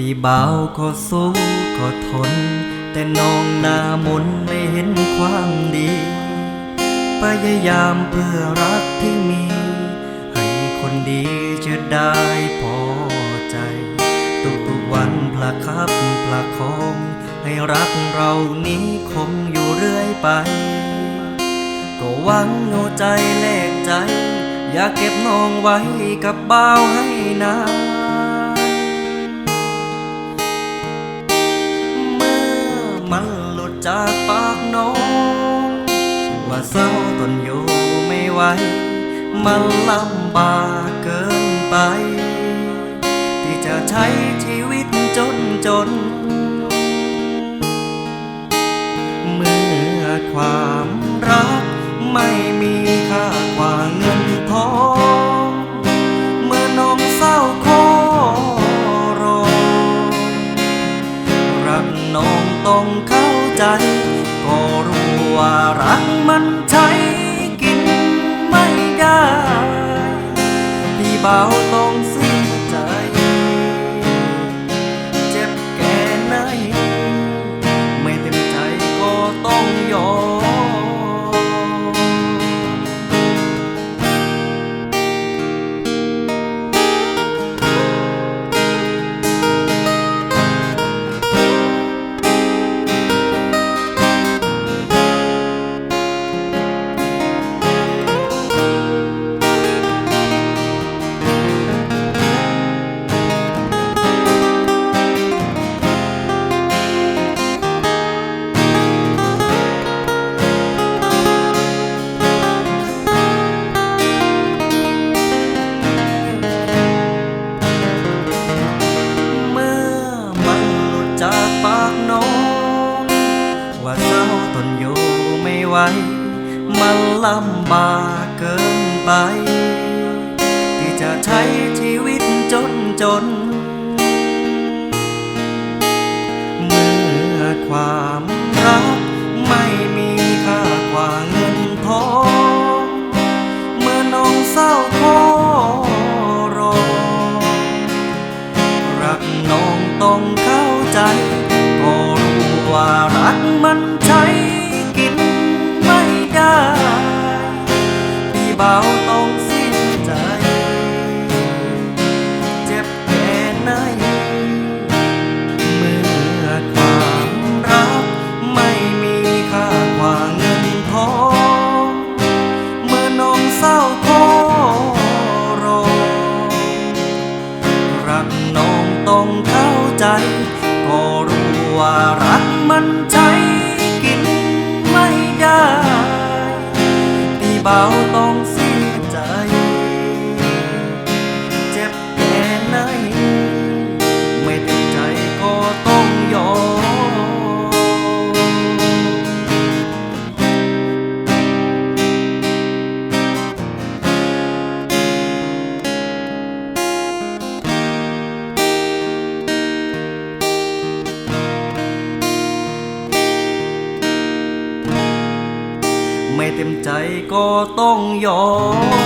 พี่บ่าก็สู้ก็ทน แต่น้องหน้ามนไม่เห็นความดีพยายามเพื่อรักที่มี ให้คนดีจะได้พอใจ ทุกๆวันประคับประคองให้รักเรานี้คงอยู่เรื่อยไป ก็หวังเอาใจแลกใจ อยากเก็บน้องไว้กับเบาให้นาน มันหลุดจากปากน้องว่าเศร้าทนอยู่ไม่ไหวมันลำบากเกินไป ที่จะใช้ชีวิตจนจน ว่ารักมันใช้กินไม่ได้ พี่เบาต้องซื้อ มันลำบากเกินไป ที่จะใช้ชีวิตจนจน เมื่อความรักไม่มีค่ากว่าเงินทองเมื่อน้องเศร้าขอรอรักน้องต้องเข้าใจก็รู้ว่ารักมัน เบาต้องสิ้นใจ เจ็บแค่ไหนเมื่อความรักไม่มีค่ากว่าเงินทองเมื่อน้องเศร้าขอรอรักน้องต้องเข้าใจ ก็รู้ว่ารักมันใช้ พี่เบ เต็มใจก็ต้องยอม